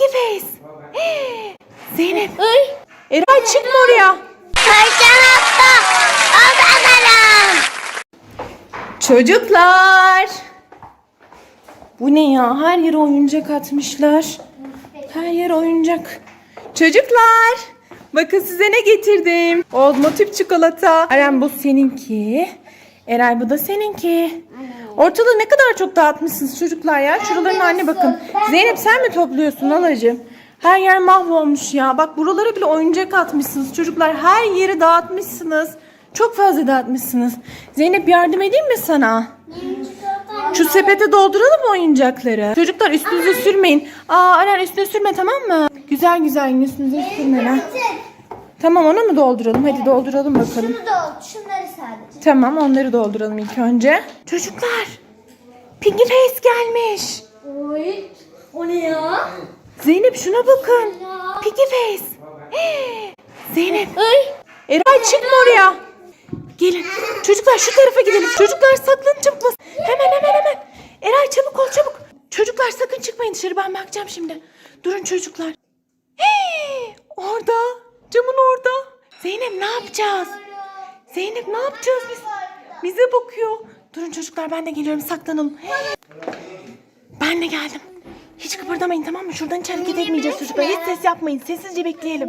Piggy Face. Hey, Zeynep. Ay. Eray çıkma oraya. Kaçan hafta. O bakalım. Çocuklar. Bu ne ya? Her yere oyuncak atmışlar. Her yer oyuncak. Çocuklar. Bakın size ne getirdim. Ozmo tüp çikolata. Eren bu seninki. Eray bu da seninki. Ortalığı ne kadar çok dağıtmışsınız çocuklar ya. Şuraların haline bakın. Zeynep sen mi topluyorsun alacığım? Her yer mahvolmuş ya. Bak buralara bile oyuncak atmışsınız. Çocuklar her yeri dağıtmışsınız. Çok fazla dağıtmışsınız. Zeynep yardım edeyim mi sana? Şu sepete dolduralım oyuncakları? Çocuklar üstünüze sürmeyin. Aa Aren üstüne sürme tamam mı? Güzel güzel üstünüze sürme. Tamam onu mu dolduralım? Hadi dolduralım bakalım. Şunu da oldu. Şunları sadece. Tamam onları dolduralım ilk önce. Çocuklar. Piggy Face gelmiş. Oy. O ne ya? Zeynep şuna bakın. Piggy Face. Zeynep. Ay. Eray çıkma oraya. Gelin. Çocuklar şu tarafa gidelim. Çocuklar saklanın çabuk. Hemen hemen hemen. Eray çabuk ol çabuk. Çocuklar sakın çıkmayın dışarı ben bakacağım şimdi. Durun çocuklar. Hey, orada. Zeynep ne yapacağız? Zeynep ne yapacağız biz? Bize bakıyor. Durun çocuklar ben de geliyorum saklanalım. Ben de geldim. Hiç kıpırdamayın tamam mı? Şuradan hiç hareket etmeyeceğiz çocuklar. Hiç ses yapmayın. Sessizce bekleyelim.